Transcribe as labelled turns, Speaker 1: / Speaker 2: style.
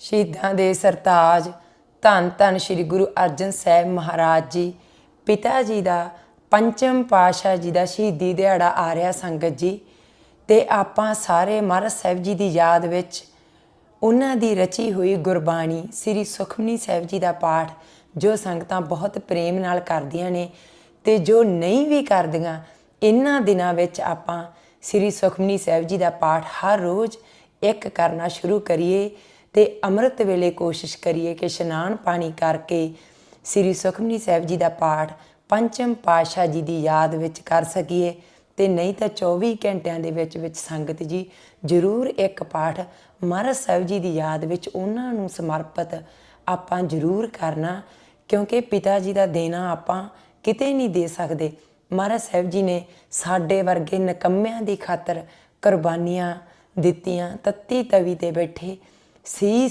Speaker 1: ਸ਼ਹੀਦਾਂ ਦੇ ਸਰਤਾਜ, ਧੰਨ ਧੰਨ ਸ੍ਰੀ ਗੁਰੂ ਅਰਜਨ ਸਾਹਿਬ ਮਹਾਰਾਜ ਜੀ। ਪਿਤਾ ਜੀ ਦਾ ਪੰਚਮ ਪਾਸ਼ਾ ਜੀ ਦਾ ਸ਼ਹੀਦੀ ਦਿਹਾੜਾ ਆ ਰਿਹਾ ਸੰਗਤ ਜੀ। ਤੇ ਆਪਾਂ ਸਾਰੇ ਮਹਾਰਾਜ ਸਾਹਿਬ ਜੀ ਦੀ ਯਾਦ ਵਿੱਚ ਉਹਨਾਂ ਦੀ ਰਚੀ ਹੋਈ ਗੁਰਬਾਣੀ ਸ੍ਰੀ ਸੁਖਮਨੀ ਸਾਹਿਬ ਜੀ ਦਾ ਪਾਠ, ਜੋ ਸੰਗਤਾਂ ਬਹੁਤ ਪ੍ਰੇਮ ਨਾਲ ਕਰਦੀਆਂ ਨੇ ਤੇ ਜੋ ਨਹੀਂ ਵੀ ਕਰਦੀਆਂ, ਇਹਨਾਂ ਦਿਨਾਂ ਵਿੱਚ ਆਪਾਂ ਸ੍ਰੀ ਸੁਖਮਨੀ ਸਾਹਿਬ ਜੀ ਦਾ ਪਾਠ ਹਰ ਰੋਜ਼ ਇੱਕ ਕਰਨਾ ਸ਼ੁਰੂ ਕਰੀਏ। ਤੇ ਅੰਮ੍ਰਿਤ ਵੇਲੇ ਕੋਸ਼ਿਸ਼ ਕਰੀਏ ਕਿ ਇਸ਼ਨਾਨ ਪਾਣੀ ਕਰਕੇ ਸ੍ਰੀ ਸੁਖਮਨੀ ਸਾਹਿਬ ਜੀ ਦਾ ਪਾਠ ਪੰਚਮ ਪਾਤਸ਼ਾਹ ਜੀ ਦੀ ਯਾਦ ਵਿੱਚ ਕਰ ਸਕੀਏ। ਤੇ ਨਹੀਂ ਤਾਂ 24 ਘੰਟਿਆਂ ਦੇ ਵਿੱਚ ਵਿੱਚ ਸੰਗਤ ਜੀ ਜ਼ਰੂਰ ਇੱਕ ਪਾਠ ਮਹਾਰਾਜ ਸਾਹਿਬ ਜੀ ਦੀ ਯਾਦ ਵਿੱਚ ਉਹਨਾਂ ਨੂੰ ਸਮਰਪਿਤ ਆਪਾਂ ਜ਼ਰੂਰ ਕਰਨਾ, ਕਿਉਂਕਿ ਪਿਤਾ ਜੀ ਦਾ ਦੇਣਾ ਆਪਾਂ ਕਿਤੇ ਨਹੀਂ ਦੇ ਸਕਦੇ। ਮਹਾਰਾਜ ਸਾਹਿਬ ਜੀ ਨੇ ਸਾਡੇ ਵਰਗੇ ਨਕੰਮਿਆਂ ਦੀ ਖਾਤਰ ਕੁਰਬਾਨੀਆਂ ਦਿੱਤੀਆਂ, ਤੱਤੀ ਤਵੀ ਤੇ ਬੈਠੇ Sí,